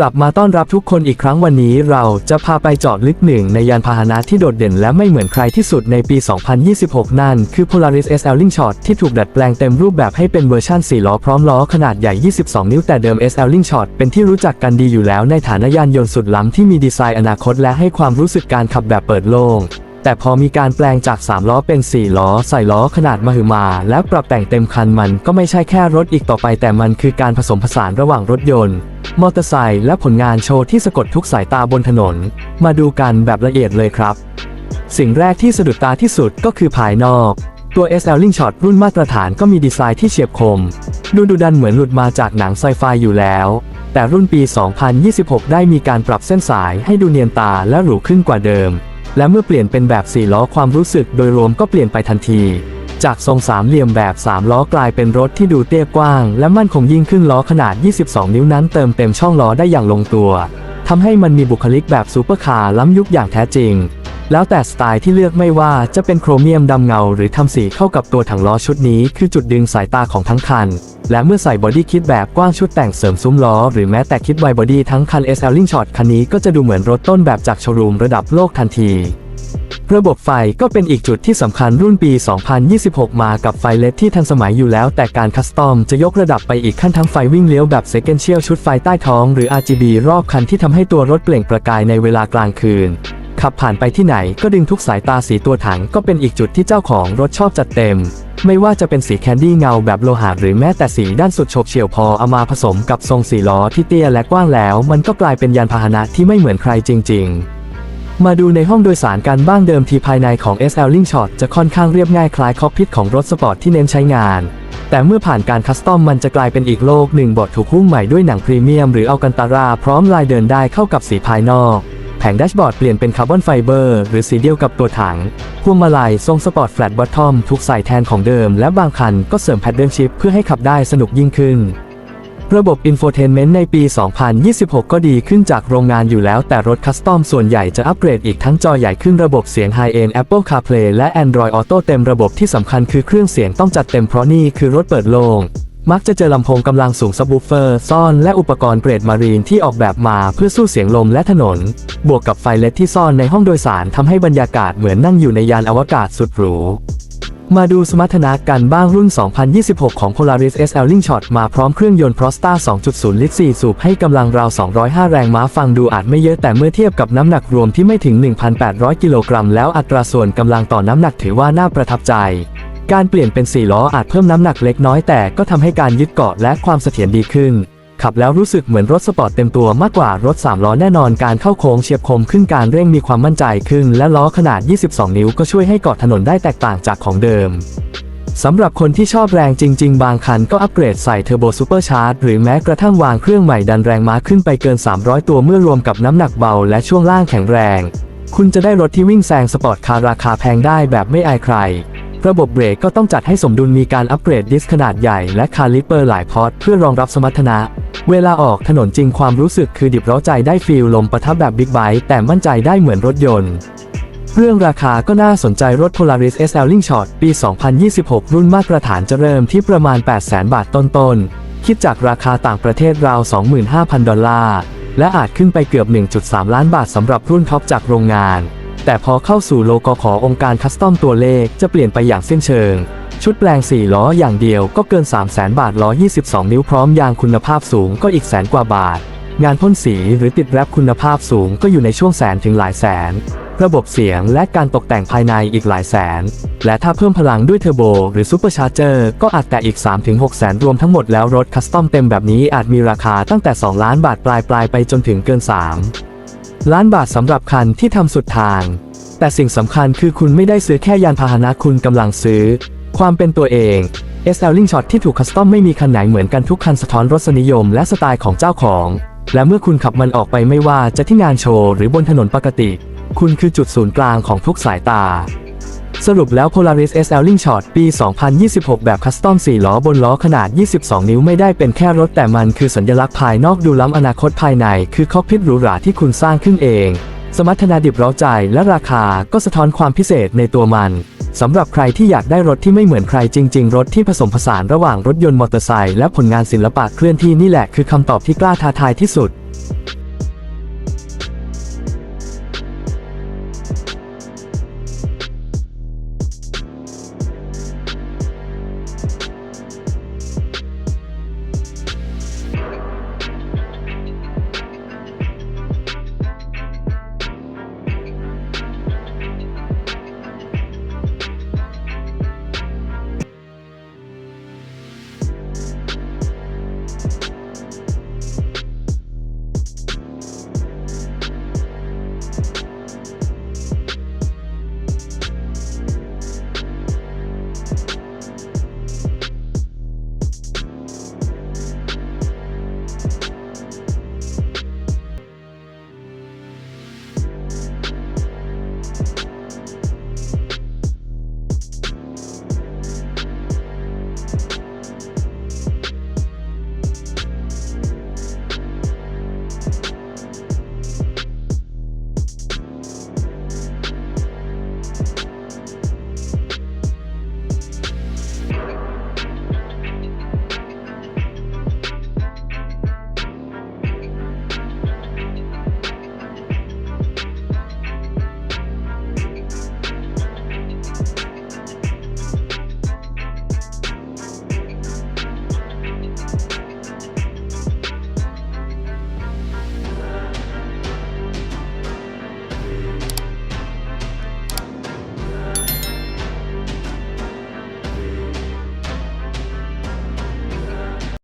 กลับมาต้อนรับทุกคนอีกครั้งวันนี้เราจะพาไปเจาะลึกหนึ่งในยานพาหนะที่โดดเด่นและไม่เหมือนใครที่สุดในปี 2026 นั่น คือ Polaris SL Link-Shot ที่ถูกดัดแปลงเต็มรูปแบบให้เป็นเวอร์ชัน4 ล้อพร้อมล้อขนาดใหญ่ 22 นิ้วแต่เดิม SL Link-Shot เป็นที่รู้จักกันดีอยู่แล้วในฐานะยานยนต์สุดล้ำที่มีดีไซน์อนาคตและให้ความรู้สึกการขับแบบเปิดโล่ง แต่พอมีการแปลงจาก 3 ล้อเป็น 4 ล้อ ใส่ล้อขนาดมหึมา แล้วปรับแต่งเต็มคันมันก็ไม่ใช่แค่รถอีกต่อไป แต่มันคือการผสมผสานระหว่างรถยนต์ มอเตอร์ไซค์และผลงานโชว์ที่สะกดทุกสายตาบนถนน มาดูกันแบบละเอียดเลยครับ สิ่งแรกที่สะดุดตาที่สุดก็คือภายนอก ตัว SL Link Shot รุ่นมาตรฐานก็มีดีไซน์ที่เฉียบคม ดูดุดันเหมือนหลุดมาจากหนังไซไฟอยู่แล้วแต่รุ่นปี 2026 ได้มีการปรับเส้นสายให้ดูเนียนตาและหรูขึ้นกว่าเดิม และเมื่อเปลี่ยนเป็นแบบ4ล้อความรู้สึกโดยรวมก็เปลี่ยนไปทันที จากทรงสามเหลี่ยมแบบ 3 ล้อกลายเป็นรถที่ดูเตี้ยกว้าง และมั่นคงยิ่งขึ้นล้อขนาด 22 นิ้วนั้นเติมเต็มช่องล้อได้อย่างลงตัวทำให้มันมีบุคลิกแบบซูเปอร์คาร์ล้ำยุคอย่างแท้จริง แล้วแต่สไตล์ที่เลือกไม่ว่าจะเป็นโครเมียมดำเงา หรือทำสีเข้ากับตัวถังล้อชุดนี้คือจุดดึงสายตาของทั้งคัน และเมื่อใส่บอดี้คิดแบบกว้างชุดแต่งเสริมซุ้มล้อ หรือแม้แต่คิดไวบอดี้ทั้งคัน SL Link Shot คันนี้ก็จะดูเหมือนรถต้นแบบจากโชว์รูมระดับโลกทันที ระบบไฟก็เป็นอีกจุดที่สำคัญรุ่นปี 2026 มากับไฟเลดที่ทันสมัยอยู่แล้ว แต่การคัสตอมจะยกระดับไปอีกขั้นทั้งไฟวิ่งเลี้ยวแบบ Sequential ชุดไฟใต้ท้องหรือ RGB รอบคันที่ทำให้ตัวรถเปล่งประกายในเวลากลางคืน ขับผ่านไปที่ไหนก็ดึงทุกสายตาสีตัวถังก็เป็นอีกจุดที่เจ้าของรถชอบจัดเต็ม ไม่ว่าจะเป็นสีแคนดี้เงาแบบโลหะหรือแม้แต่สีด้านสุดโฉบเฉี่ยวพอเอามาผสมกับทรงสีล้อที่เตี้ยและกว้างแล้ว มันก็กลายเป็นยานพาหนะที่ไม่เหมือนใครจริง ๆมาดูในห้องโดยสารกันบ้างเดิมทีภายในของ SL Link Shot จะค่อนข้างเรียบง่ายคล้ายคอกพิทของรถสปอร์ตที่เน้นใช้งาน แต่เมื่อผ่านการคัสตอมมันจะกลายเป็นอีกโลกหนึ่งบทถูกหุ้มใหม่ด้วยหนังพรีเมียมหรืออัลกันตาราพร้อมลายเดินได้เข้ากับสีภายนอก แผงแดชบอร์ดเปลี่ยนเป็นคาร์บอนไฟเบอร์หรือสีเดียวกับตัวถัง พวงมาลัยทรงสปอร์ตแฟลตบอททอมถูกใส่แทนของเดิม และบางคันก็เสริมแพดเดิลชิพเพื่อให้ขับได้สนุกยิ่งขึ้น ระบบอินโฟเทนเมนต์ในปี 2026 ก็ดีขึ้นจากโรงงานอยู่แล้วแต่รถคัสตอมส่วนใหญ่จะอัปเกรดอีกทั้งจอใหญ่ขึ้นระบบเสียง High End Apple CarPlay และ Android Auto เต็มระบบที่สำคัญคือเครื่องเสียงต้องจัดเต็มเพราะนี่คือรถเปิดโล่ง มักจะเจอลำโพงกำลังสูงซับวูฟเฟอร์ซ่อนและอุปกรณ์เกรดมารีนที่ออกแบบมาเพื่อสู้เสียงลมและถนน บวกกับไฟเลดที่ซ่อนในห้องโดยสารทำให้บรรยากาศเหมือนนั่งอยู่ในยานอวกาศสุดหรู มาดูสมรรถนะกันบ้างรุ่น 2026 ของ Polaris SL Link Shot มาพร้อมเครื่องยนต์ Prosta 2.0 ลิตร 4 สูบให้กำลังราว 205 แรงม้าฟังดูอาจไม่เยอะแต่เมื่อเทียบกับน้ำหนักรวมที่ไม่ถึง 1,800 กิโลกรัมแล้วอัตราส่วนกำลังต่อน้ำหนักถือว่าน่าประทับใจ การเปลี่ยนเป็น 4 ล้ออาจเพิ่มน้ำหนักเล็กน้อยแต่ก็ทำให้การยึดเกาะและความเสถียรดีขึ้น ขับแล้วรู้สึกเหมือนรถสปอร์ตเต็มตัวมากกว่ารถ 3 ล้อแน่นอนการเข้าโค้งเฉียบคมขึ้นการเร่งมีความมั่นใจขึ้น และล้อขนาด 22 นิ้วก็ช่วยให้เกาะถนนได้แตกต่างจากของเดิมสำหรับคนที่ชอบแรงจริง ๆ บางคันก็อัปเกรดใส่เทอร์โบซูเปอร์ชาร์จหรือแม้กระทั่งวางเครื่องใหม่ดันแรงม้าขึ้นไปเกิน 300 ตัวเมื่อรวมกับน้ำหนักเบาและช่วงล่างแข็งแรง คุณจะได้รถที่วิ่งแซงสปอร์ตคาร์ราคาแพงได้แบบไม่อายใคร ระบบเบรกก็ต้องจัดให้สมดุลมีการอัปเกรดดิสขนาดใหญ่และคาลิปเปอร์หลายพอร์ตเพื่อรองรับสมรรถนะ เวลาออกถนนจริงความรู้สึกคือดิบร้าใจได้ฟีลลมประทับแบบบิ๊กไบค์แต่มั่นใจได้เหมือนรถยนต์ เรื่องราคาก็น่าสนใจรถ Polaris SL Link Shot ปี 2026 รุ่นมาตรฐานจะเริ่มที่ประมาณ 800,000 บาทต้นๆ คิดจากราคาต่างประเทศราว 25,000 ดอลลาร์ และอาจขึ้นไปเกือบ 1.3 ล้านบาทสำหรับรุ่นท็อปจากโรงงาน แต่พอเข้าสู่โลกขององค์การคัสตอมตัวเลขจะเปลี่ยนไปอย่างสิ้นเชิง ชุดแปลง 4 ล้ออย่างเดียวก็เกิน 300,000บาท122 นิ้วพร้อมยางคุณภาพสูงก็อีกแสนกว่าบาท งานพ่นสีหรือติดแรปคุณภาพสูงก็อยู่ในช่วงแสนถึงหลายแสน ระบบเสียงและการตกแต่งภายในอีกหลายแสน และถ้าเพิ่มพลังด้วยเทอร์โบหรือซูเปอร์ชาร์เจอร์ก็อาจแต่อีก 3-6แสนรวมทั้งหมดแล้วรถคัสตอมเต็มแบบนี้อาจมีราคาตั้งแต่ 2 ล้านบาทปลายปลายๆไปจนถึงเกิน 3 ล้านบาทสำหรับคันที่ทำสุดทาง แต่สิ่งสำคัญคือคุณไม่ได้ซื้อแค่ยานพาหนะคุณกำลังซื้อ ความเป็นตัวเอง s l i n g Shot ที่ถูกคัสตอมไม่มีคันไหนเหมือนกันทุกคันสะท้อนรสนิยมและสไตล์ของเจ้าของ และเมื่อคุณขับมันออกไปไม่ว่าจะที่งานโชว์หรือบนถนนปกติ คุณคือจุดศูนย์กลางของทุกสายตา สรุปแล้ว Polaris SL Link Shot ปี 2026 แบบคัสตอม 4 ล้อบนล้อขนาด 22 นิ้วไม่ได้เป็นแค่รถแต่มันคือสัญลักษณ์ภายนอกดูล้ำอนาคตภายใน คือคอกพิทหรูหราที่คุณสร้างขึ้นเอง สมรรถนะดิบร้าใจและราคาก็สะท้อนความพิเศษในตัวมันสำหรับใครที่อยากได้รถที่ไม่เหมือนใครจริง ๆ รถที่ผสมผสานระหว่างรถยนต์มอเตอร์ไซค์และผลงานศิลปะเคลื่อนที่นี่แหละคือคำตอบที่กล้าท้าทายที่สุด